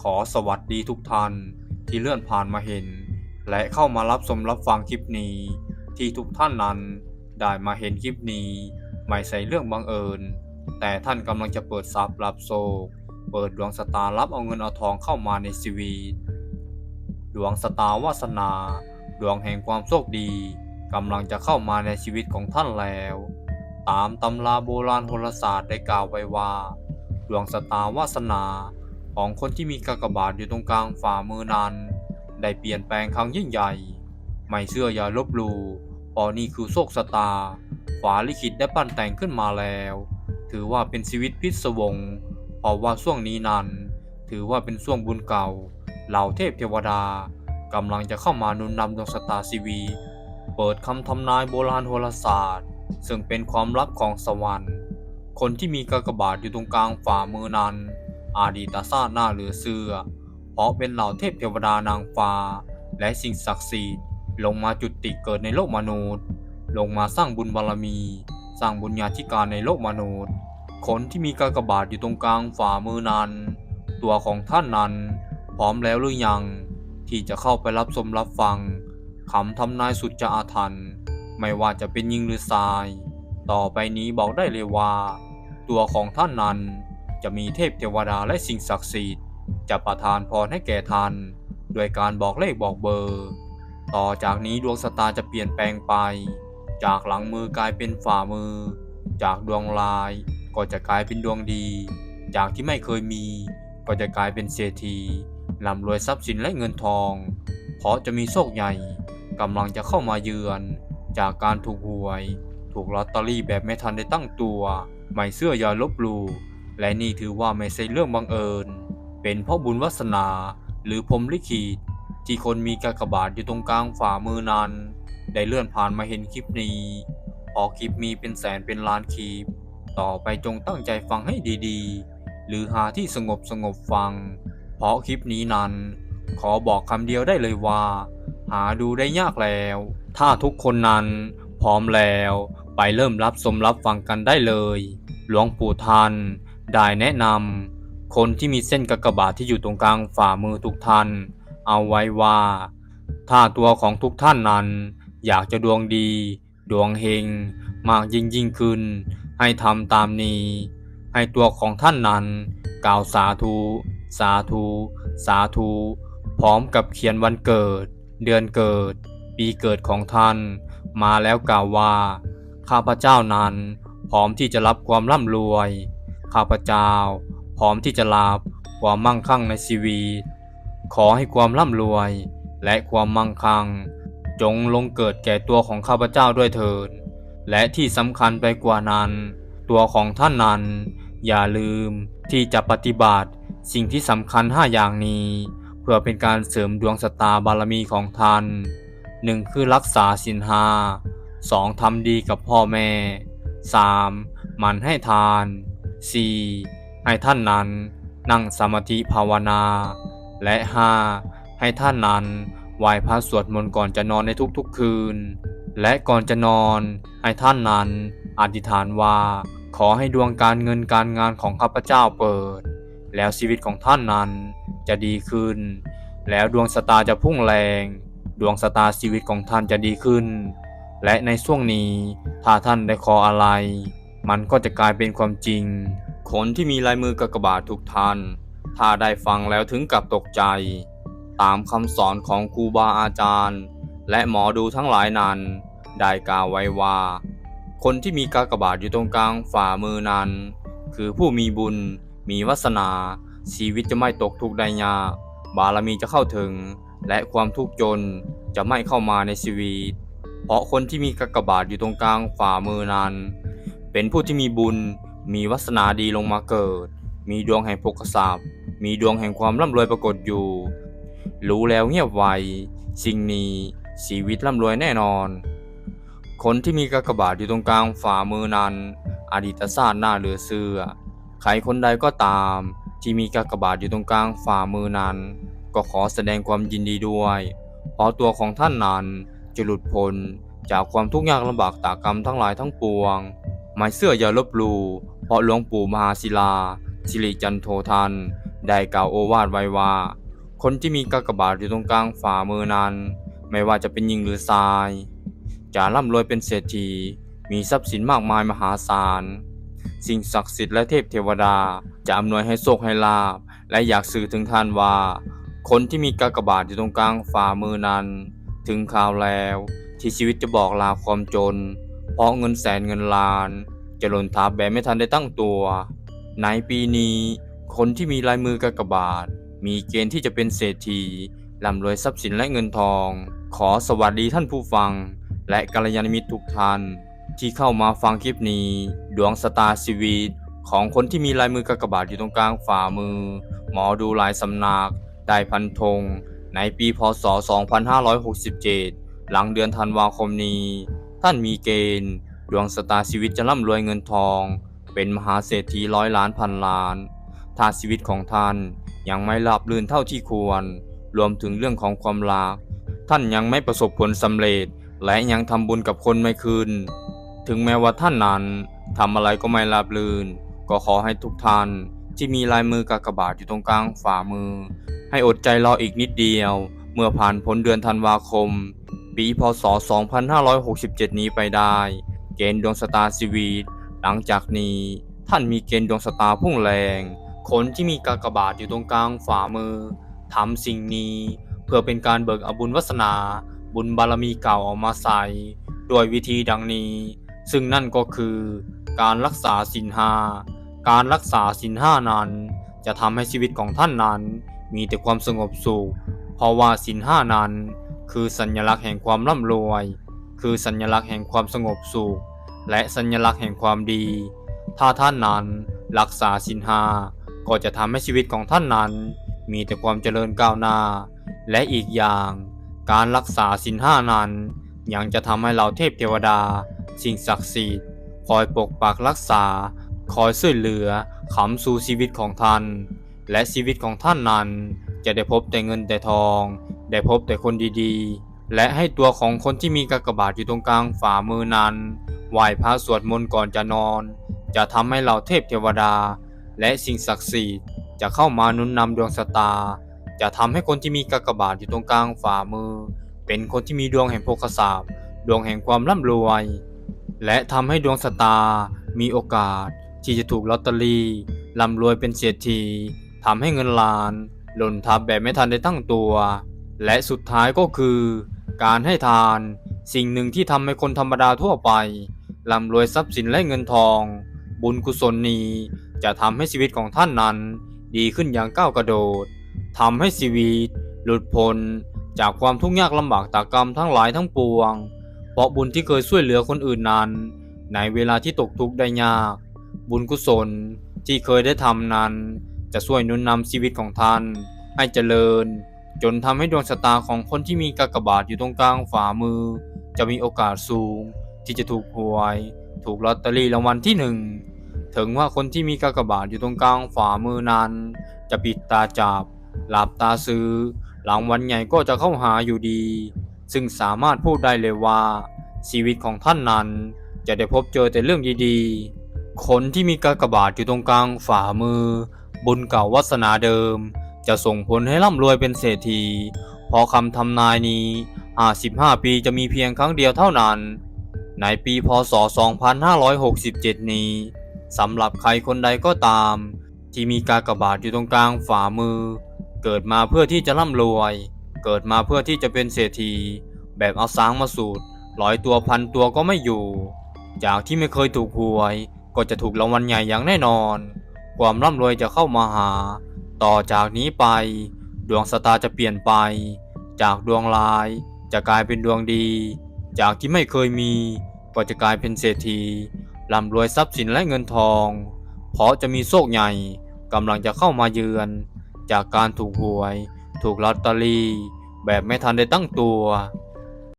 ขอสวัสดีทุกท่านที่เลื่อนผ่านมาเห็น และเข้ามารับชมรับฟังคลิปนี้ ที่ทุกท่านนั้นได้มาเห็นคลิปนี้ ไม่ใช่เรื่องบังเอิญ แต่ท่านกำลังจะเปิดซับรับโซกเปิดดวงสตาร์รับเอาเงินเอาทองเข้ามาในชีวิตดวงสตาร์วาสนา ดวงแห่งความโชคดีกำลังจะเข้ามาในชีวิตของท่านแล้ว ตามตำราโบราณโหราศาสตร์ได้กล่าวไว้ว่า ดวงสตาร์วาสนา ของคนที่มีกากบาทอยู่ตรงกลางฝ่ามือนั้น ได้เปลี่ยนแปลงครั้งยิ่งใหญ่ ไม่เชื่ออย่าลบหลู่พราะนี่คือโชคชะตาฝาลิขิตได้ปั้นแต่งขึ้นมาแล้ว ถือว่าเป็นชีวิตพิศวงเพราะว่าช่วงนี้นั้น ถือว่าเป็นช่วงบุญเก่า เหล่าเทพเทวดากำลังจะเข้ามานุนนำดวงชะตาชีวีเปิดคำทำนายโบราณโหราศาสตร์ ซึ่งเป็นความลับของสวรรค์ คนที่มีกากบาทอยู่ตรงกลางฝ่ามือนั้น อาดีตชาติหน้าเหลือเชื่อเพราะเป็นเหล่าเทพเทวดานางฟ้า และสิ่งศักดิ์สิทธิ์ลงมาจุติเกิดในโลกมนุษย์ ลงมาสร้างบุญบารมี สร้างบุญญาธิการในโลกมนุษย์ คนที่มีกากบาทอยู่ตรงกลางฝ่ามือนั้น ตัวของท่านนั้น พร้อมแล้วหรือยัง ที่จะเข้าไปรับชมรับฟังคำทำนายสุดจะอาถรรพ์ไม่ว่าจะเป็นยิงหรือทราย ต่อไปนี้บอกได้เลยว่า ตัวของท่านนั้น จะมีเทพเทวดาและสิ่งศักดิ์สิทธิ์จะประทานพรให้แก่ท่านโดยการบอกเลขบอกเบอร์ ต่อจากนี้ดวงสตาร์จะเปลี่ยนแปลงไป จากหลังมือกลายเป็นฝ่ามือ จากดวงลายก็จะกลายเป็นดวงดี จากที่ไม่เคยมี ก็จะกลายเป็นเศรษฐีร่ำรวยทรัพย์สินและเงินทอง เพราะจะมีโชคใหญ่กำลังจะเข้ามาเยือน จากการถูกหวย ถูกลอตเตอรี่แบบไม่ทันได้ตั้งตัว ไม่เชื่ออย่าลบลู และนี่ถือว่าไม่ใช่เรื่องบังเอิญ เป็นเพราะบุญวาสนาหรือพรมลิขิตที่คนมีกากบาทอยู่ตรงกลางฝ่ามือนั้น ได้เลื่อนผ่านมาเห็นคลิปนี้ พอคลิปมีเป็นแสนเป็นล้านคลิป ต่อไปจงตั้งใจฟังให้ดีๆ หรือหาที่สงบสงบฟัง เพราะคลิปนี้นั้น ขอบอกคำเดียวได้เลยว่า หาดูได้ยากแล้ว ถ้าทุกคนนั้นพร้อมแล้ว ไปเริ่มรับสมรับฟังกันได้เลย หลวงปู่ทัน ได้แนะนำคนที่มีเส้นกากบาทที่อยู่ตรงกลางฝ่ามือทุกท่าน เอาไว้ว่า ถ้าตัวของทุกท่านนั้น อยากจะดวงดี ดวงเฮงมากยิ่งยิ่งขึ้น ให้ทำตามนี้ ให้ตัวของท่านนั้น กล่าวสาธุ สาธุ สาธุ พร้อมกับเขียนวันเกิด เดือนเกิด ปีเกิดของท่าน มาแล้วกล่าวว่า ข้าพเจ้านั้น พร้อมที่จะรับความร่ำรวย ข้าพเจ้า พร้อมที่จะรับความมั่งคั่งในชีวิต ขอให้ความร่ำรวย และความมั่งคั่ง จงลงเกิดแก่ตัวของข้าพเจ้าด้วยเถิด และที่สำคัญไปกว่านั้น ตัวของท่านนั้น อย่าลืมที่จะปฏิบัติสิ่งที่สำคัญห้าอย่างนี้ เพื่อเป็นการเสริมดวงสตาบารมีของท่านหนึ่งคือรักษาสินห้าสองทำดีกับพ่อแม่สามมันให้ทาน สี่ให้ท่านนั้นนั่งสมาธิภาวนา และห้าให้ท่านนั้นไหว้พระสวดมนต์ก่อนจะนอนในทุกๆคืน และก่อนจะนอน ให้ท่านนั้นอธิษฐานว่า ขอให้ดวงการเงินการงานของข้าพเจ้าเปิด แล้วชีวิตของท่านนั้นจะดีขึ้น แล้วดวงสตาร์จะพุ่งแรง ดวงสตาร์ชีวิตของท่านจะดีขึ้น และในช่วงนี้ถ้าท่านได้ขออะไร มันก็จะกลายเป็นความจริง คนที่มีลายมือกากบาททุกท่าน ถ้าได้ฟังแล้วถึงกับตกใจ ตามคำสอนของครูบาอาจารย์ และหมอดูทั้งหลายนั้น ได้กล่าวไว้ว่า คนที่มีกากบาทอยู่ตรงกลางฝ่ามือนั้น คือผู้มีบุญ มีวาสนา ชีวิตจะไม่ตกทุกข์ได้ยากบารมีจะเข้าถึง และความทุกข์จนจะไม่เข้ามาในชีวิต เพราะคนที่มีกากบาทอยู่ตรงกลางฝ่ามือนั้น เป็นผู้ที่มีบุญ มีวาสนาดีลงมาเกิด มีดวงแห่งภกทรัพย์มีดวงแห่งความร่ำรวยปรากฏอยู่ รู้แล้วเงียบไว สิ่งนี้ชีวิตร่ำรวยแน่นอน คนที่มีกากบาทอยู่ตรงกลางฝ่ามือนั้น อดีตชาสติหน้าเหลือเชื่อใครคนใดก็ตาม ที่มีกากบาทอยู่ตรงกลางฝ่ามือนั้น ก็ขอแสดงความยินดีด้วยเพราะตัวของท่านนั้นจะหลุดพ้นจากความทุกข์ยากลำบากตากรรมทั้งหลายทั้งปวง ไม่เสื่ออย่าลบลู่เพราะหลวงปู่มหาศิลา สิริจันโททัน ได้กล่าวโอวาทไว้ว่า คนที่มีกากบาทอยู่ตรงกลางฝ่ามือนั้น ไม่ว่าจะเป็นหญิงหรือชาย จะร่ำรวยเป็นเศรษฐี มีทรัพย์สินมากมายมหาศาล สิ่งศักดิ์สิทธิ์และเทพเทวดาจะอำนวยให้โชคให้ลาบ และอยากสื่อถึงท่านว่า คนที่มีกากบาทอยู่ตรงกลางฝ่ามือนั้น ถึงข่าวแล้วที่ชีวิตจะบอกลาความจน เพราะเงินแสนเงินล้านจะหล่นทับแบบไม่ทันได้ตั้งตัว ในปีนี้ คนที่มีลายมือกากบาท มีเกณฑ์ที่จะเป็นเศรษฐีร่ำรวยทรัพย์สินและเงินทอง ขอสวัสดีท่านผู้ฟัง และกัลยาณมิตรทุกท่าน ที่เข้ามาฟังคลิปนี้ ดวงสตาร์ชีวิต ของคนที่มีลายมือกากบาทอยู่ตรงกลางฝ่ามือ หมอดูหลายสำนักได้พันธงในปีพศ 2567 หลังเดือนธันวาคมนี้ ท่านมีเกณฑ์ดวงสตาร์ชีวิตจะร่ำรวยเงินทอง เป็นมหาเศรษฐีร้อยล้านพันล้านถ้าชีวิตของท่านยังไม่ราบรื่นเท่าที่ควร รวมถึงเรื่องของความรัก ท่านยังไม่ประสบผลสำเร็จ และยังทำบุญกับคนไม่คืน ถึงแม้ว่าท่านนั้นทำอะไรก็ไม่ราบรื่น ก็ขอให้ทุกท่านที่มีลายมือกากบาทอยู่ตรงกลางฝ่ามือ ให้อดใจรออีกนิดเดียว เมื่อผ่านพ้นเดือนธันวาคม ปีพศ 2567 นี้ไปได้ เกณฑ์ดวงสตาร์ชีวิต หลังจากนี้ท่านมีเกณฑ์ดวงสตาร์พุ่งแรง คนที่มีกากบาทอยู่ตรงกลางฝ่ามือทำสิ่งนี้ เพื่อเป็นการเบิกอบุญวัสนา บุญบารมีเก่าออกมาใส่ด้วยวิธีดังนี้ ซึ่งนั่นก็คือ การรักษาศีลห้าการรักษาศีลห้านั้น จะทำให้ชีวิตของท่านนั้น มีแต่ความสงบสุข เพราะว่าศีลห้านั้น คือสัญลักษณ์แห่งความร่ำรวย คือสัญลักษณ์แห่งความสงบสุข และสัญลักษณ์แห่งความดี ถ้าท่านนั้นรักษาศีลห้าก็จะทำให้ชีวิตของท่านนั้น มีแต่ความเจริญก้าวหน้า และอีกอย่าง การรักษาศีลห้านั้นยังจะทำให้เราเทพเทวดา สิ่งศักดิ์สิทธิ์คอยปกปักรักษา คอยช่วยเหลือขำสู่ชีวิตของท่าน และชีวิตของท่านนั้นจะได้พบแต่เงินแต่ทอง ได้พบแต่คนดีๆ และให้ตัวของคนที่มีกากบาทอยู่ตรงกลางฝ่ามือนั้นไหว้พระสวดมนต์ก่อนจะนอน จะทำให้เราเทพเทวดา และสิ่งศักดิ์สิทธิ์จะเข้ามานุนนำดวงชะตา จะทำให้คนที่มีกากบาทอยู่ตรงกลางฝ่ามือ เป็นคนที่มีดวงแห่งโภคทรัพย์ดวงแห่งความร่ำรวย และทำให้ดวงชะตา มีโอกาสที่จะถูกลอตเตอรี่ร่ำรวยเป็นเศรษฐีทำให้เงินล้าน หล่นทับแบบไม่ทันได้ตั้งตัว และสุดท้ายก็คือ การให้ทานสิ่งหนึ่งที่ทำให้คนธรรมดาทั่วไปร่ำรวยทรัพย์สินและเงินทอง บุญกุศลนี้จะทำให้ชีวิตของท่านนั้น ดีขึ้นอย่างก้าวกระโดดทำให้ชีวิต หลุดพ้นจากความทุกข์ยากลำบากตากรรมทั้งหลายทั้งปวง เพราะบุญที่เคยช่วยเหลือคนอื่นนั้น ในเวลาที่ตกทุกข์ได้ยาก บุญกุศลที่เคยได้ทำนั้น จะช่วยนุนนำชีวิตของท่าน ให้เจริญ จนทำให้ดวงชะตาของคนที่มีกากบาทอยู่ตรงกลางฝ่ามือ จะมีโอกาสสูง ที่จะถูกหวย ถูกลอตเตอรี่รางวัลที่หนึ่งถึงว่าคนที่มีกากบาทอยู่ตรงกลางฝ่ามือนั้น จะปิดตาจับหลับตาซื้อหลังวันใหญ่ก็จะเข้าหาอยู่ดี ซึ่งสามารถพูดได้เลยว่า ชีวิตของท่านนั้นจะได้พบเจอแต่เรื่องดีๆ คนที่มีกากบาทอยู่ตรงกลางฝ่ามือ บุญเก่าวาสนาเดิม จะส่งผลให้ร่ำรวยเป็นเศรษฐีเพราะคำทำนายนี้ 55 ปีจะมีเพียงครั้งเดียวเท่านั้น ในปีพศ 2567 นี้สำหรับใครคนใดก็ตาม ที่มีกากบาทอยู่ตรงกลางฝ่ามือ เกิดมาเพื่อที่จะร่ำรวย เกิดมาเพื่อที่จะเป็นเศรษฐี แบบเอาสางมาสูตรร้อยตัวพันตัวก็ไม่อยู่ จากที่ไม่เคยถูกหวย ก็จะถูกรางวัลใหญ่อย่างแน่นอน ความร่ำรวยจะเข้ามาหา ต่อจากนี้ไป ดวงสตาร์จะเปลี่ยนไป จากดวงร้ายจะกลายเป็นดวงดี จากที่ไม่เคยมี ก็จะกลายเป็นเศรษฐีร่ำรวยทรัพย์สินและเงินทอง เพราะจะมีโชคใหญ่กำลังจะเข้ามาเยือน จากการถูกหวย ถูกลอตเตอรี่ แบบไม่ทันได้ตั้งตัว